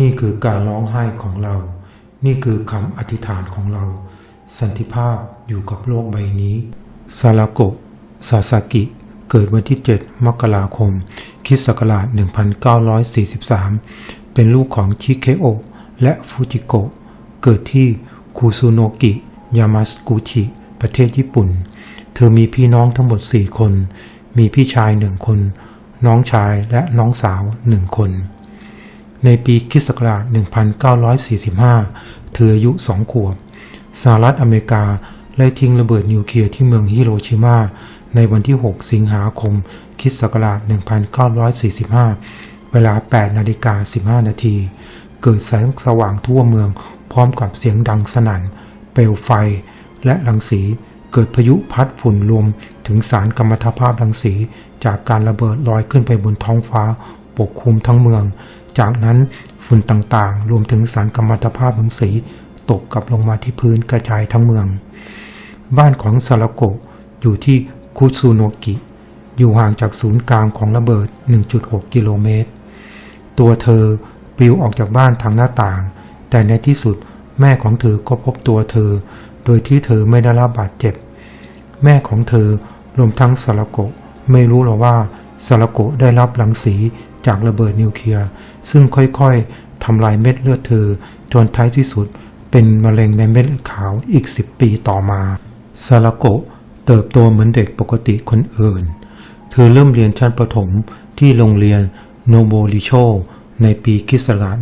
นี่คือการร้องไห้ของเรา นี่คือคำอธิษฐานของเรา สันติภาพอยู่กับโลกใบนี้ซาราโกะซาซากิเกิดวันที่ 7 มกราคมคิศักราช1943 เป็นลูกของชิเคโอและฟูจิโกะ เกิดที่คูซูโนกิ ยามาสกุชิ ประเทศญี่ปุ่น เธอมีพี่น้องทั้งหมด 4 คน มีพี่ชายหนึ่งคน น้องชายและน้องสาวหนึ่งคน ในปีคริสต์ศักราช1945 เธออายุสองขวบ สหรัฐอเมริกาได้ทิ้งระเบิดนิวเคลียร์ที่เมืองฮิโรชิมา ในวันที่ 6 สิงหาคมคริสต์ศักราช1945 เวลา 8 นาฬิกา 15 นาที เกิดแสงสว่างทั่วเมืองพร้อมกับเสียงดังสนั่น เปลวไฟ และรังสีเกิดพายุพัดฝุ่นรวมถึงสารกัมมันตภาพรังสี จากการระเบิดลอยขึ้นไปบนท้องฟ้า ปกคลุมทั้งเมือง จากนั้นฝุ่นต่างๆ รวมถึงสารกัมมันตภาพรังสีตกกลับลงมาที่พื้นกระจายทั้งเมือง บ้านของซาราโกะอยู่ที่คุซูโนกิ อยู่ห่างจากศูนย์กลางของระเบิด 1.6 กิโลเมตร ตัวเธอปลิวออกจากบ้านทางหน้าต่าง แต่ในที่สุดแม่ของเธอก็พบตัวเธอ โดยที่เธอไม่ได้รับบาดเจ็บ แม่ของเธอรวมทั้งซาราโกะไม่รู้หรอกว่าซาราโกะได้รับรังสี จากระเบิดนิวเคลียร์ซึ่งค่อยๆทำลายเม็ดเลือดเธอ จนท้ายที่สุดเป็นมะเร็งในเม็ดเลือดขาวอีก 10 ปีต่อมาซาราโกะเติบโตเหมือนเด็กปกติคนอื่น เธอเริ่มเรียนชั้นประถมที่โรงเรียนโนโบริโชในปีคิสต์ศักราช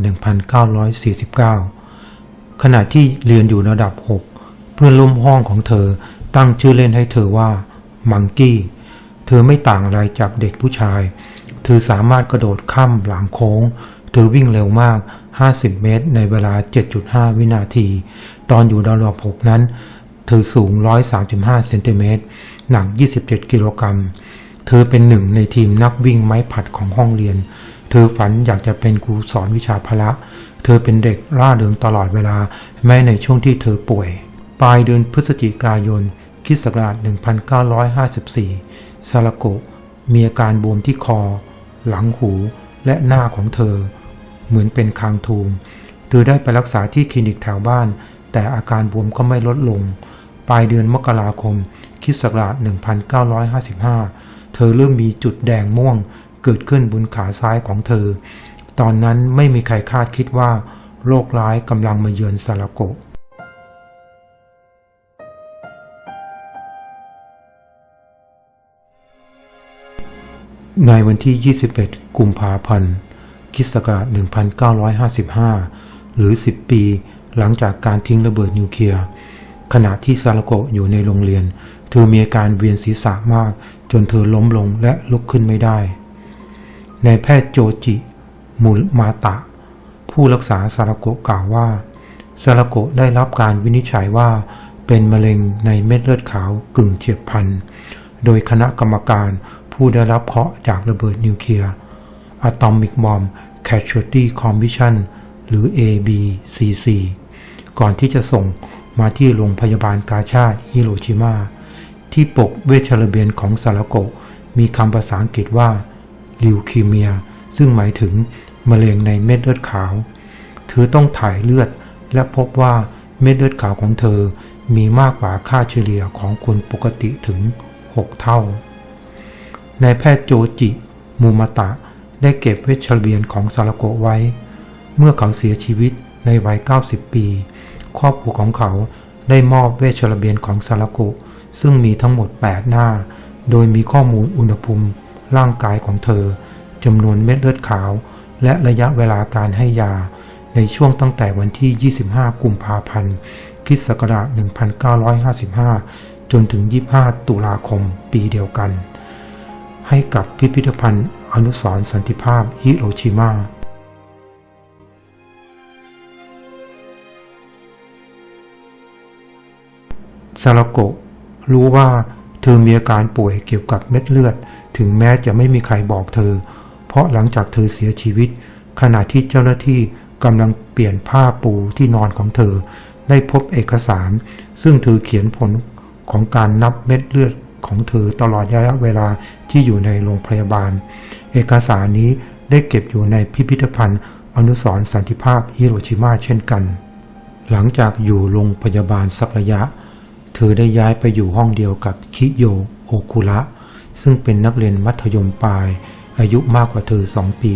1949 ขณะที่เรียนอยู่ระดับ 6 เพื่อนร่วมห้องของเธอตั้งชื่อเล่นให้เธอว่ามังกี้ เธอไม่ต่างอะไรจากเด็กผู้ชาย เธอสามารถกระโดดข้ามหลังโค้ง เธอวิ่งเร็วมาก 50 เมตร ในเวลา 7.5 วินาที ตอนอยู่ระดับ6นั้น เธอสูง 135 เซนติเมตร หนัก 27 กิโลกรัม เธอเป็นหนึ่งในทีมนักวิ่งไม้ผัดของห้องเรียน เธอฝันอยากจะเป็นครูสอนวิชาพละ เธอเป็นเด็กร่าเริงตลอดเวลา แม้ในช่วงที่เธอป่วย ปลายเดือนพฤศจิกายนคริสต์ศักราช1954 ซาลาโกะมีอาการบวมที่คอ หลังหูและหน้าของเธอ เหมือนเป็นคางทูมเธอได้ไปรักษาที่คลินิกแถวบ้าน แต่อาการบวมก็ไม่ลดลง ปลายเดือนมกราคมคิศักราช1955 เธอเริ่มมีจุดแดงม่วงเกิดขึ้นบนขาซ้ายของเธอ ตอนนั้นไม่มีใครคาดคิดว่าโรคร้ายกำลังมาเยือนซาลาโกะ ในวันที่ 21 กุมภาพันธ์คิศักราช1955 หรือ 10 ปี หลังจากการทิ้งระเบิดนิวเคลียร์ ขณะที่ซาลโกะอยู่ในโรงเรียน เธอมีอาการเวียนศีรษะมาก จนเธอล้มลงและลุกขึ้นไม่ได้ ในแพทย์โจจิมูมาตะ ผู้รักษาซาลโกะกล่าวว่าซาลโกะได้รับการวินิจฉัยว่าเป็นมะเร็งในเม็ดเลือดขาวกึ่งเฉียบพลัน โดยคณะกรรมการ ผู้ได้รับเคราะห์จากระเบิดนิวเคลียร์ Atomic Bomb Casualty Commission หรือ ABCC ก่อนที่จะส่งมาที่โรงพยาบาลกาชาติฮิโรชิมาที่ปกเวชระเบียนของซาลาโกมีคำภาษาอังกฤษว่าลิวคีเมีย ซึ่งหมายถึงมะเร็งในเม็ดเลือดขาว เธอต้องถ่ายเลือด และพบว่าเม็ดเลือดขาวของเธอมีมากกว่าค่าเฉลี่ยของคนปกติถึง 6 เท่า นายแพทย์โจจิมูมาตะ ได้เก็บเวชระเบียนของซาลโกะไว้ เมื่อเขาเสียชีวิตในวัย 90 ปี ครอบครัวของเขาได้มอบเวชระเบียนของซาลโกะซึ่งมีทั้งหมด 8 หน้า โดยมีข้อมูลอุณหภูมิร่างกายของเธอจำนวนเม็ดเลือดขาว และระยะเวลาการให้ยา ในช่วงตั้งแต่วันที่ 25 กุมภาพันธ์คริสต์ศักราช1955 จนถึง 25 ตุลาคมปีเดียวกัน ให้กับพิพิธภัณฑ์อนุสรณ์สันติภาพฮิโรชิมาซาลโกะรู้ว่าเธอมีอาการป่วยเกี่ยวกับเม็ดเลือด ถึงแม้จะไม่มีใครบอกเธอ เพราะหลังจากเธอเสียชีวิต ขณะที่เจ้าหน้าที่กำลังเปลี่ยนผ้าปูที่นอนของเธอ ได้พบเอกสาร ซึ่งเธอเขียนผลของการนับเม็ดเลือด ของเธอตลอดระยะเวลาที่อยู่ในโรงพยาบาล เอกสารนี้ได้เก็บอยู่ในพิพิธภัณฑ์ อนุสรณ์สันติภาพฮิโรชิมาเช่นกัน หลังจากอยู่โรงพยาบาลสักระยะ เธอได้ย้ายไปอยู่ห้องเดียวกับคิโยโอคุระซึ่งเป็นนักเรียนมัธยมปลาย อายุมากกว่าเธอสองปี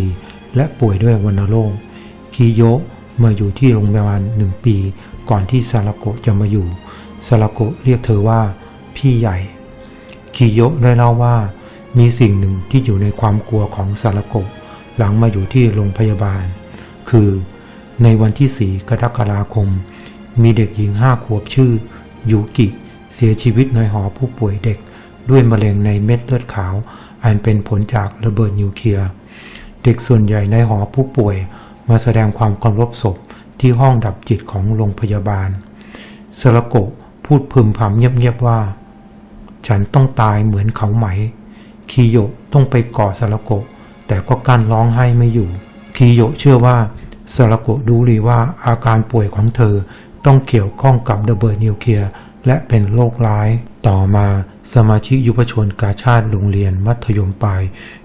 และป่วยด้วยวัณโรคคิโยะมาอยู่ที่โรงพยาบาลหนึ่งปี ก่อนที่ซาลาโกะจะมาอยู่ซาลาโกะเรียกเธอว่าพี่ใหญ่ คิโยะได้เล่าว่า มีสิ่งหนึ่งที่อยู่ในความกลัวของซาลโกะหลังมาอยู่ที่โรงพยาบาล คือในวันที่ 4 กรกฎาคม มีเด็กหญิงห้าขวบชื่อ ยูกิ เสียชีวิตในหอผู้ป่วยเด็ก ด้วยมะเร็งในเม็ดเลือดขาว อันเป็นผลจากระเบิดนิวเคลียร์ เด็กส่วนใหญ่ในหอผู้ป่วย มาแสดงความเคารพศพที่ห้องดับจิตของโรงพยาบาลสรโกะพูดพึมพำเงียบๆว่า ฉันต้องตายเหมือนเขาไหม คีโยต้องไปกอดสรโกะแต่ก็กั้นร้องไห้ไม่อยู่ คีโยเชื่อว่าสรโกะรู้ดีว่าอาการป่วยของเธอต้องเกี่ยวข้องกับระเบิดนิวเคลียร์และเป็นโรคร้าย ต่อมาสมาชิกยุพชนกาชาติโรงเรียนมัธยมปลาย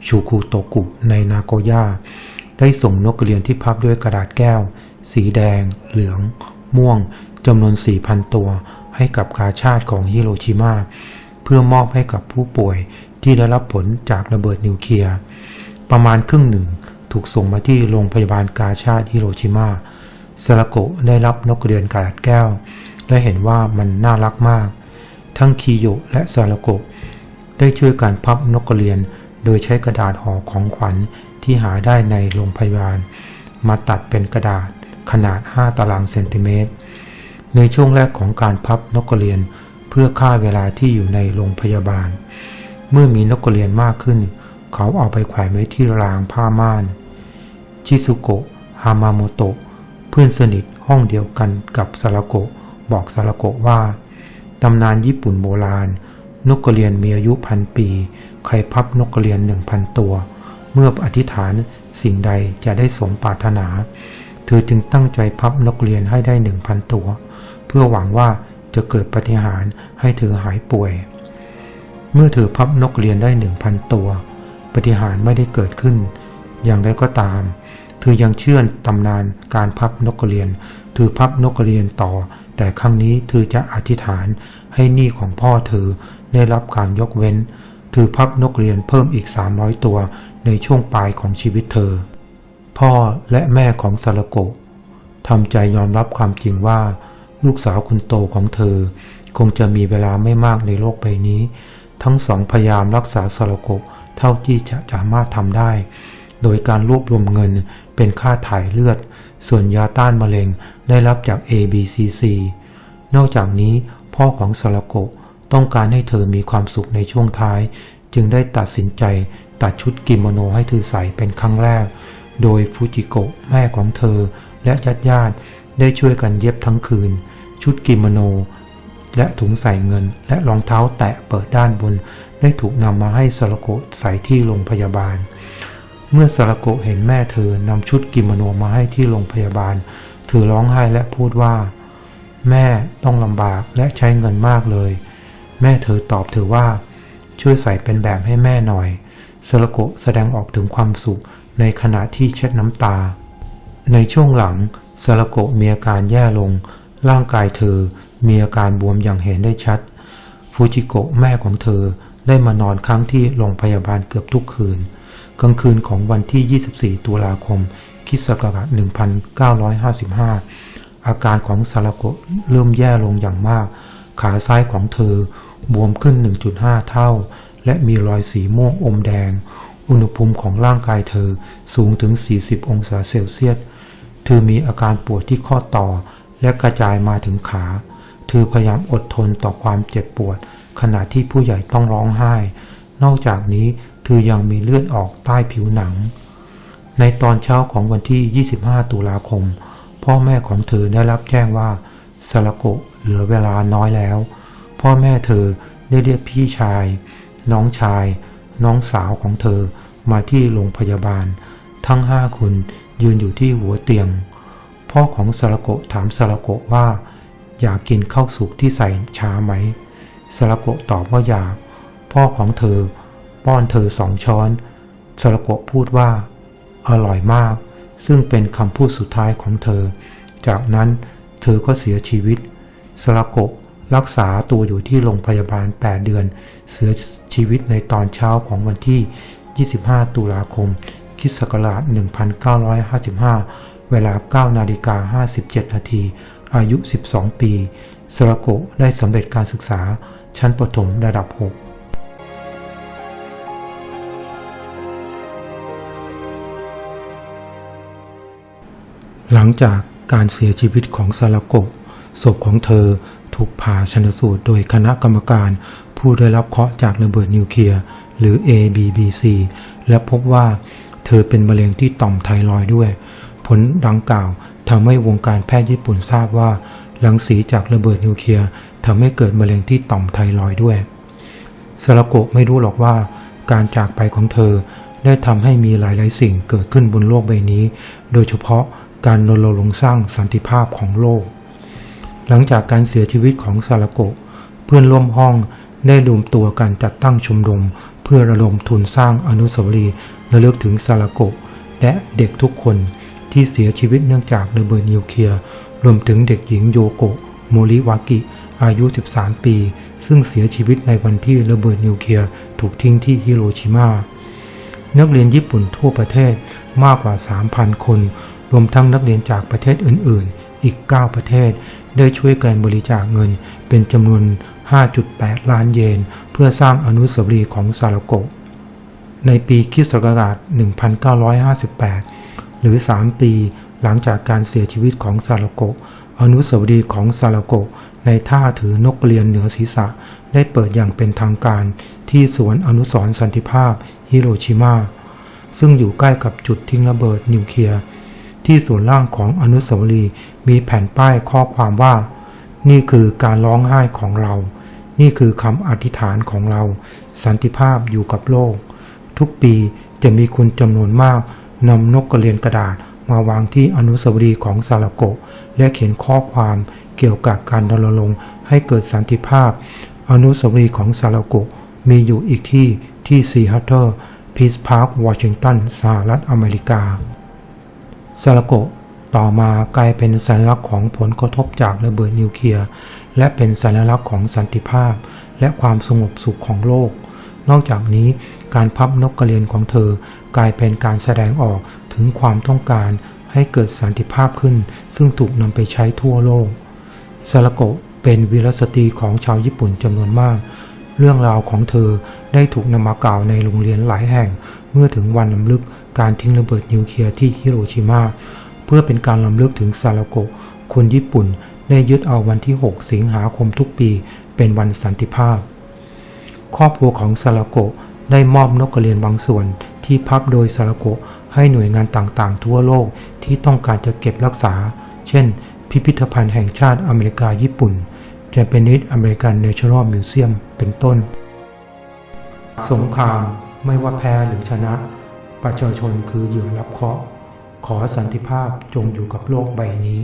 ชูคุโตกุในนาโกย่าได้ส่งนกกระเรียนที่พับด้วยกระดาษแก้ว สีแดง เหลือง ม่วงจำนวน 4,000 ตัว ให้กับกาชาติของฮิโรชิมา เพื่อมอบให้กับผู้ป่วยที่ได้รับผลจากระเบิดนิวเคลียร์ประมาณครึ่งหนึ่งถูกส่งมาที่โรงพยาบาลกาชาติฮิโรชิมาซาลโกได้รับนกกระเรียนกระดาษแก้ว และเห็นว่ามันน่ารักมาก ทั้งคิโยและซาลโกได้ช่วยการพับนกกระเรียน โดยใช้กระดาษห่อของขวัญที่หาได้ในโรงพยาบาล มาตัดเป็นกระดาษขนาด 5 ตารางเซนติเมตร ในช่วงแรกของการพับนกกระเรียน เพื่อฆ่าเวลาที่อยู่ในโรงพยาบาล เมื่อมีนกกระเรียนมากขึ้น เขาเอาไปแขวนไว้ที่รางผ้าม่าน ชิซุโกะฮามาโมโตะเพื่อนสนิทห้องเดียวกันกับซาลโกะบอกซาลโกะว่าตำนานญี่ปุ่นโบราณ นกกระเรียนมีอายุพันปี ใครพับนกกระเรียนหนึ่งพันตัว เมื่ออธิษฐานสิ่งใดจะได้สมปรารถนา เธอจึงตั้งใจพับนกกระเรียนให้ได้หนึ่งพันตัว เพื่อหวังว่า จะเกิดปฏิหารให้เธอหายป่วย เมื่อเธอพับนกเรียนได้หนึ่งพันตัว ปฏิหารไม่ได้เกิดขึ้น อย่างไรก็ตาม เธอยังเชื่อตำนานการพับนกเรียน เธอพับนกเรียนต่อ แต่ครั้งนี้เธอจะอธิษฐานให้หนี้ของพ่อเธอได้รับการยกเว้น เธอพับนกเรียนเพิ่มอีก 300 ตัวในช่วงปลายของชีวิตเธอ พ่อและแม่ของซาลโกะทำใจยอมรับความจริงว่า ลูกสาวคนโตของเธอ คงจะมีเวลาไม่มากในโลกใบนี้ ทั้งสองพยายามรักษาซาลโกเท่าที่จะสามารถทำได้ โดยการรวบรวมเงินเป็นค่าถ่ายเลือด ส่วนยาต้านมะเร็งได้รับจาก ABCC นอกจากนี้พ่อของซาลโกต้องการให้เธอมีความสุขในช่วงท้าย จึงได้ตัดสินใจตัดชุดกิโมโนให้เธอใส่เป็นครั้งแรก โดยฟูจิโกะแม่ของเธอและญาติญาติได้ช่วยกันเย็บทั้งคืน ชุดกิโมโน และถุงใส่เงิน และรองเท้าแตะเปิดด้านบน ได้ถูกนำมาให้ซาลาโกใส่ที่โรงพยาบาล เมื่อซาลาโกเห็นแม่เธอนำชุดกิโมโนมาให้ที่โรงพยาบาล เธอร้องไห้และพูดว่า แม่ต้องลำบากและใช้เงินมากเลย แม่เธอตอบเธอว่า ช่วยใส่เป็นแบบให้แม่หน่อยซาลาโกแสดงออกถึงความสุขในขณะที่เช็ดน้ำตา ในช่วงหลังซาลาโกมีอาการแย่ลง ร่างกายเธอมีอาการบวมอย่างเห็นได้ชัด ฟูจิโกะแม่ของเธอได้มานอนค้างที่โรงพยาบาลเกือบทุกคืน กลางคืนของวันที่ 24 ตุลาคมคิศักราช1955 อาการของซาลาโกะเริ่มแย่ลงอย่างมาก ขาซ้ายของเธอบวมขึ้น 1.5 เท่า และมีรอยสีม่วงอมแดง อุณหภูมิของร่างกายเธอสูงถึง 40 องศาเซลเซียส เธอมีอาการปวดที่ข้อต่อ และกระจายมาถึงขา เธอพยายามอดทนต่อความเจ็บปวด ขณะที่ผู้ใหญ่ต้องร้องไห้ นอกจากนี้เธอยังมีเลือดออกใต้ผิวหนัง ในตอนเช้าของวันที่ 25 ตุลาคม พ่อแม่ของเธอได้รับแจ้งว่าซาลโกะเหลือเวลาน้อยแล้ว พ่อแม่เธอได้เรียกพี่ชาย น้องชาย น้องสาวของเธอมาที่โรงพยาบาล ทั้งห้าคนยืนอยู่ที่หัวเตียง พ่อของซาลาโกถามซาลาโกว่า อยากกินข้าวสุกที่ใส่ชาไหมซาลาโกตอบว่าอยาก พ่อของเธอ ป้อนเธอสองช้อนซาลาโกพูดว่า อร่อยมาก ซึ่งเป็นคำพูดสุดท้ายของเธอ จากนั้นเธอก็เสียชีวิตสลาโกรักษาตัวอยู่ที่โรงพยาบาล 8 เดือน เสียชีวิตในตอนเช้าของวันที่ 25 ตุลาคมคิศักราช 1955 เวลา9นาฬิกา57 นาที อายุ 12 ปีสลาโกได้สำเร็จการศึกษาชั้นประถมระดับ 6หลังจากการเสียชีวิตของซาลาโกะศพของเธอถูกผ่าชนสูตรโดยคณะกรรมการ ผู้ได้รับเคราะห์จากระเบิดนิวเคลียร์หรือ ABBC และพบว่าเธอเป็นมะเร็งที่ต่อมไทรอยด์ด้วย ผลดังกล่าวทำให้วงการแพทย์ญี่ปุ่นทราบว่ารังสีจากระเบิดนิวเคลียร์ทำให้เกิดมะเร็งที่ต่อมไทรอยด์ด้วยซาลโกะไม่รู้หรอกว่าการจากไปของเธอได้ทำให้มีหลาย ๆ สิ่งเกิดขึ้นบนโลกใบนี้ โดยเฉพาะการรณรงค์สร้างสันติภาพของโลก หลังจากการเสียชีวิตของซาลโกะ เพื่อนร่วมห้องได้รวมตัวกันจัดตั้งชมรม เพื่อระดมทุนสร้างอนุสาวรีย์ระลึกถึงซาลโกะ และเด็กทุกคน ที่เสียชีวิตเนื่องจากระเบิดนิวเคลียร์รวมถึงเด็กหญิงโยโกะโมริวากิ อายุ 13 ปี ซึ่งเสียชีวิตในวันที่ระเบิดนิวเคลียร์ถูกทิ้งที่ฮิโรชิมา นักเรียนญี่ปุ่นทั่วประเทศมากกว่า 3,000 คน รวมทั้งนักเรียนจากประเทศอื่น ๆ อีก 9 ประเทศ ได้ช่วยกันบริจาคเงินเป็นจำนวน 5.8 ล้านเยน เพื่อสร้างอนุสาวรีย์ของซาลาโกะในปีคริสต์ศักราช 1958 หรือ 3 ปี หลังจากการเสียชีวิตของซาลโกะอนุสาวรีย์ของซาลโกะในท่าถือนกเรียนเหนือศีรษะ ได้เปิดอย่างเป็นทางการที่สวนอนุสรสันติภาพฮิโรชิมา ซึ่งอยู่ใกล้กับจุดทิ้งระเบิดนิวเคลียร์ที่ส่วนล่างของอนุสาวรีย์มีแผ่นป้ายข้อความว่า นี่คือการร้องไห้ของเรา นี่คือคำอธิษฐานของเรา สันติภาพอยู่กับโลก ทุกปีจะมีคนจำนวนมาก นำนกกระเรียนกระดาษมาวางที่อนุสาวรีย์ของซาลาโกะ และเขียนข้อความเกี่ยวกับการรณรงค์ให้เกิดสันติภาพ อนุสาวรีย์ของซาลาโกะมีอยู่อีกที่ที่ซีฮัตเตอร์พีซพาร์ควอชิงตันสหรัฐอเมริกาซาลาโกะต่อมากลายเป็นสัญลักษณ์ของผลกระทบจากระเบิดนิวเคลียร์ และเป็นสัญลักษณ์ของสันติภาพ และความสงบสุขของโลก นอกจากนี้การพับนกกระเรียนของเธอกลายเป็นการแสดงออกถึงความต้องการให้เกิดสันติภาพขึ้น ซึ่งถูกนำไปใช้ทั่วโลกซาลโกะเป็นวีรสตรีของชาวญี่ปุ่นจำนวนมาก เรื่องราวของเธอได้ถูกนำมากล่าวในโรงเรียนหลายแห่ง เมื่อถึงวันลำลึกการทิ้งระเบิดนิวเคลียร์ที่ฮิโรชิมาเพื่อเป็นการลำลึกถึงซาลโกะคนญี่ปุ่นได้ยึดเอาวันที่ 6 สิงหาคมทุกปี เป็นวันสันติภาพ ครอบครัวของซาลาโกะได้มอบนกกระเรียนบางส่วน ที่พับโดยซาลาโกะให้หน่วยงานต่างๆ ทั่วโลกที่ต้องการจะเก็บรักษา เช่น พิพิธภัณฑ์แห่งชาติอเมริกาญี่ปุ่น Japanese American National Museum เป็นต้น สงครามไม่ว่าแพ้หรือชนะ ประชาชนคือเหยื่อรับเคราะห์ขอสันติภาพจงอยู่กับโลกใบนี้